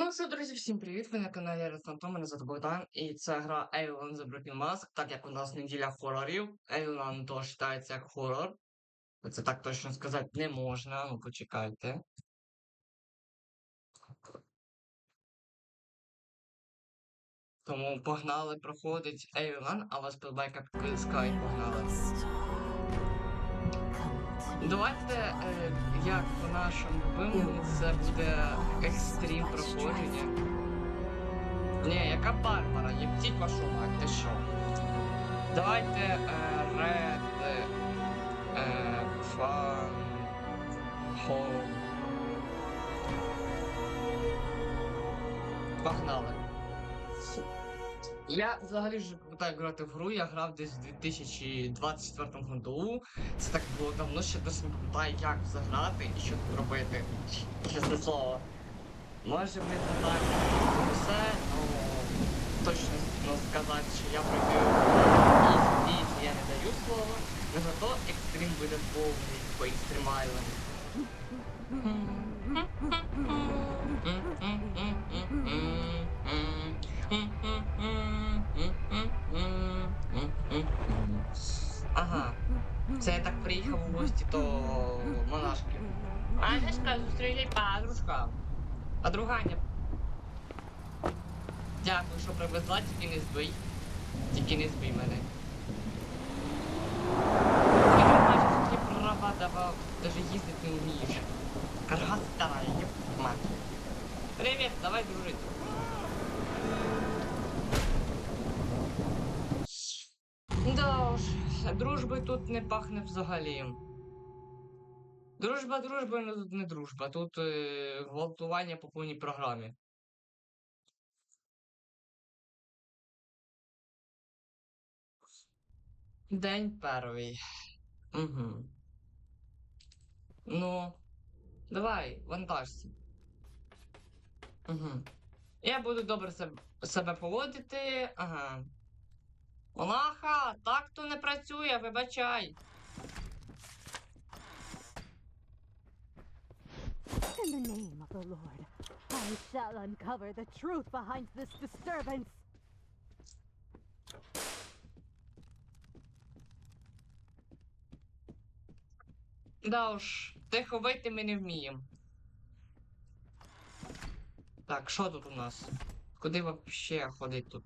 Ну що, друзі, всім привіт! Ви на каналі Phantom, мене звати Богдан, і це гра Alien The Broken Mask, так як у нас неділя хорорів. Alien то вважається як хорор. Це так точно сказати не можна, ну почекайте. Тому погнали, проходить Alien, а вас подбайка підписка і погнали. Давайте, е, як по нашому любимому, це буде екстрім проходження. Ні, яка Барбара, єптіть вашу мать, ти що? Давайте е, Red е, Fun Home. Погнали. Я взагалі вже пам'ятаю грати в гру, я грав десь в 2024 году. Це так було давно, ще досі не пам'ятаю, як заграти і що тут робити. Чесне слово. Може ми згадаємо все, але точно сказати, що я пройду із я не даю слова, але зато екстрім буде повний по Extreme Island. Ага. Це я так приїхав у гості до монашки. Анечка, зустріли подружка. Подруганя. Дякую, що привезла, тільки не збий. Тільки не збий мене. Ти бачиш, які права давав, даже їздити не вмієш. Карга стара, єп, мать. Привіт, давай дружити. Да уж, дружби тут не пахне взагалі. Дружба дружба, але тут не дружба. Тут е, гвалтування по повній програмі. День перший. Угу. Ну, давай, вантажся. Угу. Я буду добре себе, поводити. Ага. Монаха, так то не працює, вибачай. In the name of the Lord, I shall uncover the truth behind this disturbance. Да уж, тихо вийти ми не вміємо. Так, що тут у нас? Куди вообще ходить тут?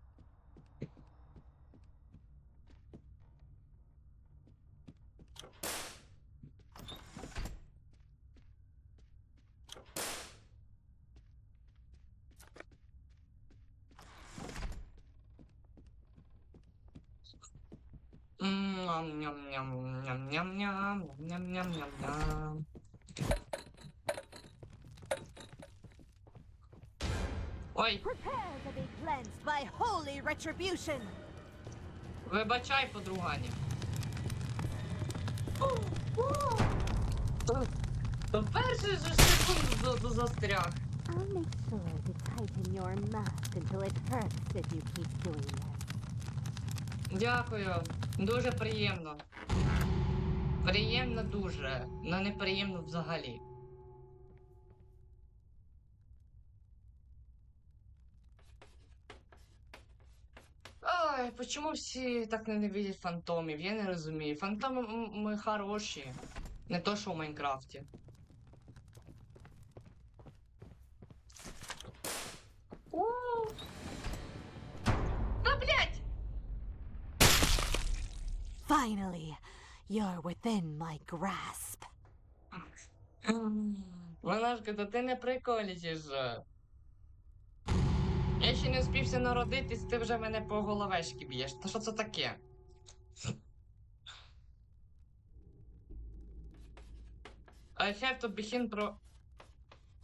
Ой, Prepare to be cleansed by holy retribution. вибачай, подруганя. То перший же секунду за- за- застряг. I'll make sure to tighten your mask until it hurts if you keep doing this. Дякую. Дуже приємно. Приємно дуже, але неприємно взагалі. Ой, почему всі так ненавидять фантомів? Я не розумію. Фантоми хороші. Не то, що в Майнкрафті. У. Та блять! Finally, you're within my grasp. Монашка, то ти не приколічиш. же. Я ще не успівся народитись, ти вже мене по головешки б'єш. Та що це таке? I have to begin про.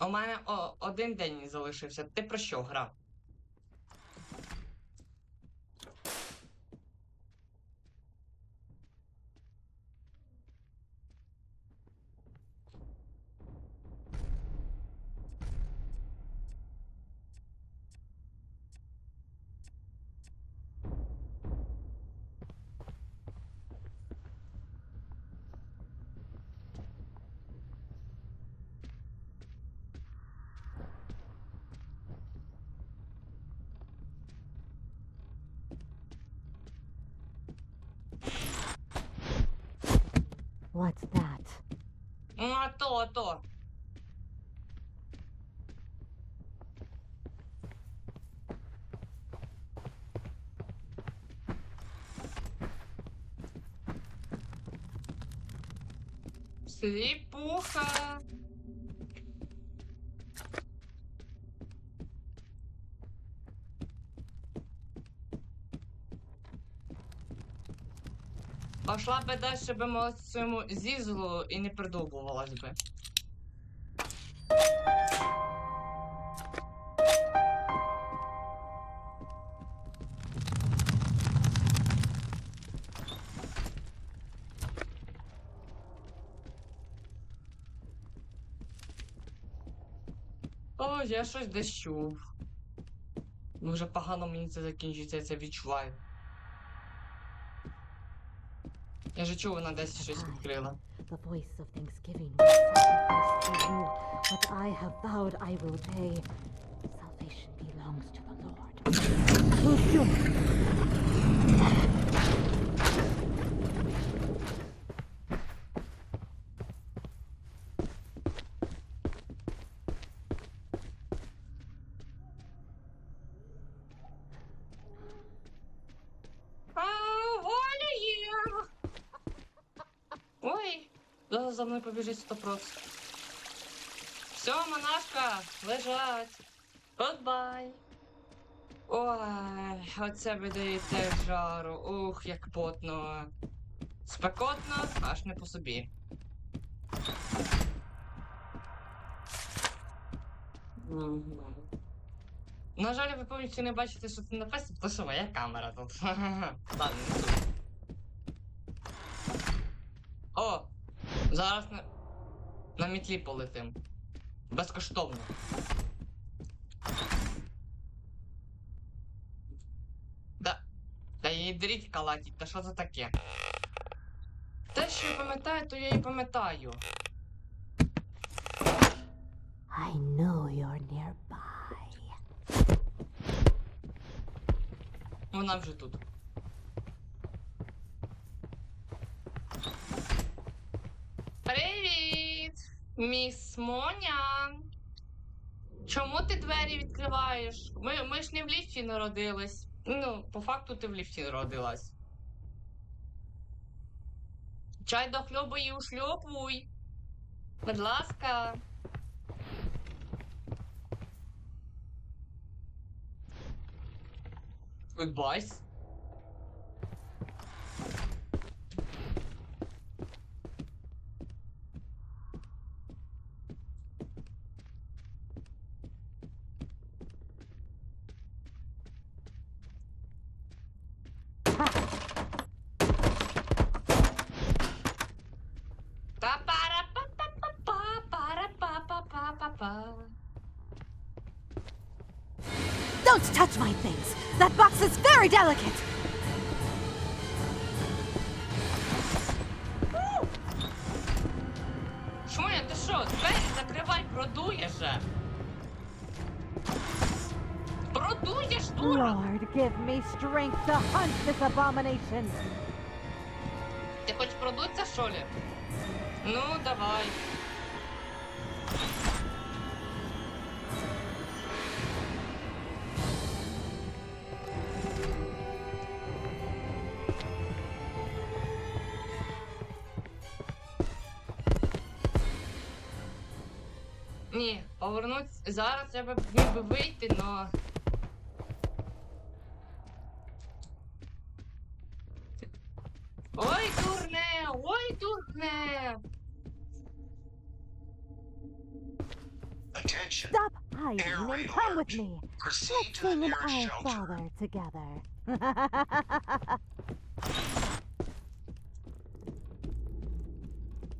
У мене о, один день залишився. Ти про що грав? What's that? Ну, а то, а то. Сліпуха. Пошла би далі би молодь своєму зізлу і не придовбувалась би. О, я щось десь чув. Дуже погано мені це закінчиться, я це відчуваю. Я ж чув, вона десь щось відкрила. The voice of thanksgiving will sacrifice to you. What I have vowed I will pay. Salvation belongs to the Lord. Move Зараз за мною побіжить стопроц. Все, монашка, лежать. Goodbye. Ой, оце ви жару. Ух, як потно. Спекотно, аж не по собі. На жаль, ви повністю не бачите, що це написано, тому що моя камера тут. Ладно, не суть. О! Зараз на, на мітлі полетим. Безкоштовно. Да. Та її дріть калатіть, та що це таке? Те, що я пам'ятаю, то я і пам'ятаю. I know you're nearby. Вона вже тут. Привіт! Міс Моня! Чому ти двері відкриваєш? Ми, ми ж не в ліфті народились. Ну, по факту ти в ліфті народилась. Чай до хльобу і ушльопуй. Будь ласка. Goodbye. touch my things! That box is very delicate! Шуня, ти що? Двері закривай, продуєш же. Продуєш, дура! Lord, give me strength to hunt this abomination! Ти хочеш продуться, що ли? Ну, давай. Ні, повернуть зараз я би міг би вийти, но. Ой, дурне! Ой, дурне! Attention. Stop hiding and come with me! Proceed Let's to the sing an nearest Our shelter. Father together.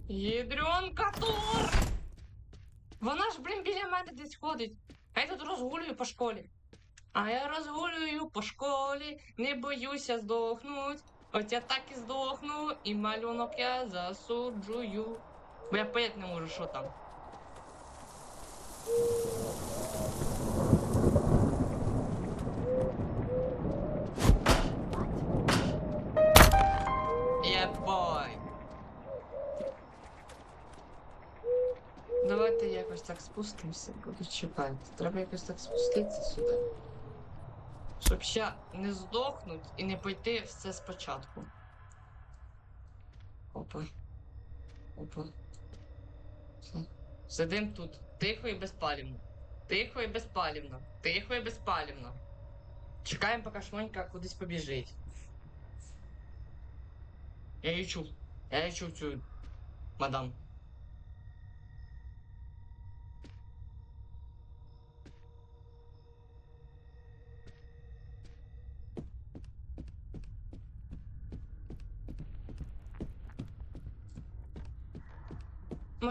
Ядренка Тор! Вона ж, блін, біля мене десь ходить. А я тут розгулюю по школі. А я розгулюю по школі, не боюся здохнуть. От я так і здохну, і малюнок я засуджую. Бо я понять не можу, що там. Так спустимося, буду чекати. Треба якось так спуститися сюди. Щоб ще не здохнуть і не пойти все спочатку. Опа. Опа. Сидим тут. Тихо і безпалівно. Тихо і безпалівно. Тихо і безпалівно. Чекаємо, поки шмонька кудись побіжить. Я її чув. Я її чув цю мадам.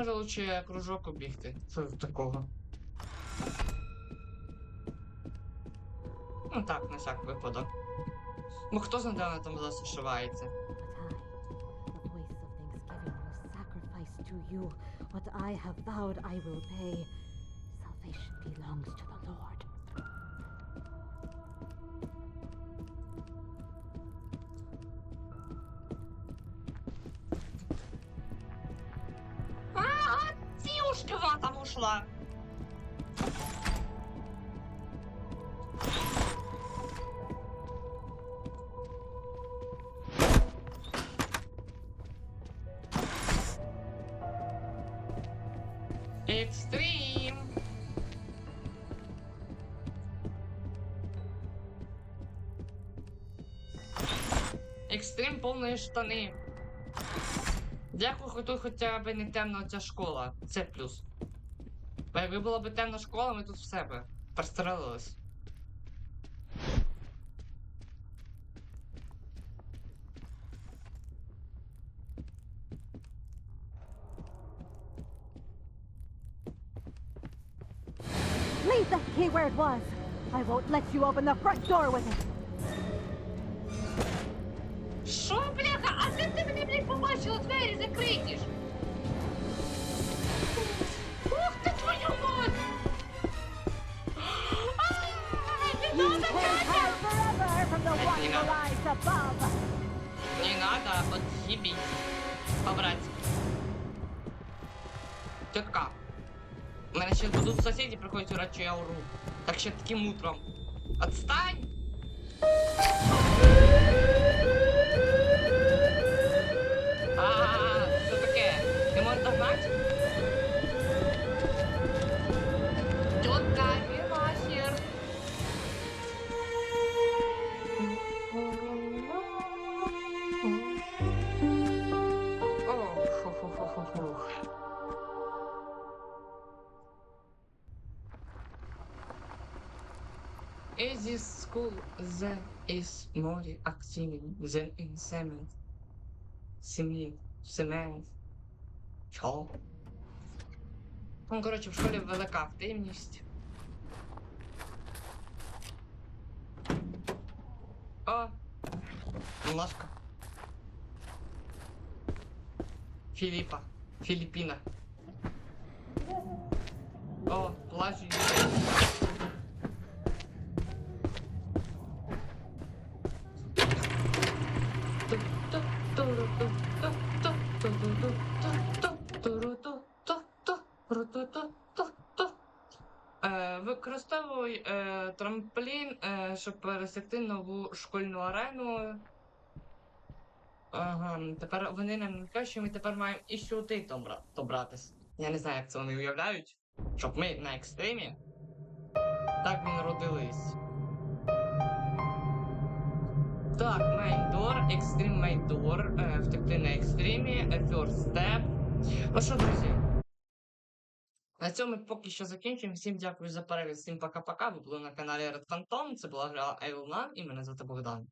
Може лучше кружок обігти. Що такого? Ну так, на всяк випадок. Ну хто знає, де вона там you what I have vowed I will pay. Salvation belongs to цюшки там ушла. Екстрім. Екстрім повної штани. Дякую, хоч тут хоча б не темна ця школа. Це плюс. Бо якби була б темна школа, ми тут в себе пристрелились. Leave that key where it was. I won't let you open the front door with it. Що, побачила двері закриті ж? Ух ти твою мать! А, не надо, Катя! не надо. Не надо, отъебись. По-братски. Тетка. У мене сейчас будут соседи приходить урать, что я уру. Так ще таким утром. Отстань! This school there is more activity than in cement. Cement. Cement. Чо? Ну, коротше, в школі велика активність. О! Немножко. Филиппа. Филиппина. О, плачу. Використовуй е, трамплін, е, щоб пересекти нову школьну арену. Ага, тепер вони нам не кажуть, ми тепер маємо і сюди добра, добратись. Я не знаю, як це вони уявляють, щоб ми на екстримі так ми народились. Так, main door, extreme main door, е, втекти на екстримі, е, first step. Ну що, друзі? На цьому поки що закінчуємо. Всім дякую за перегляд, всім пока-пока. Ви були на каналі Red Phantom. Це була гра Evil Nun і мене звати Богдан.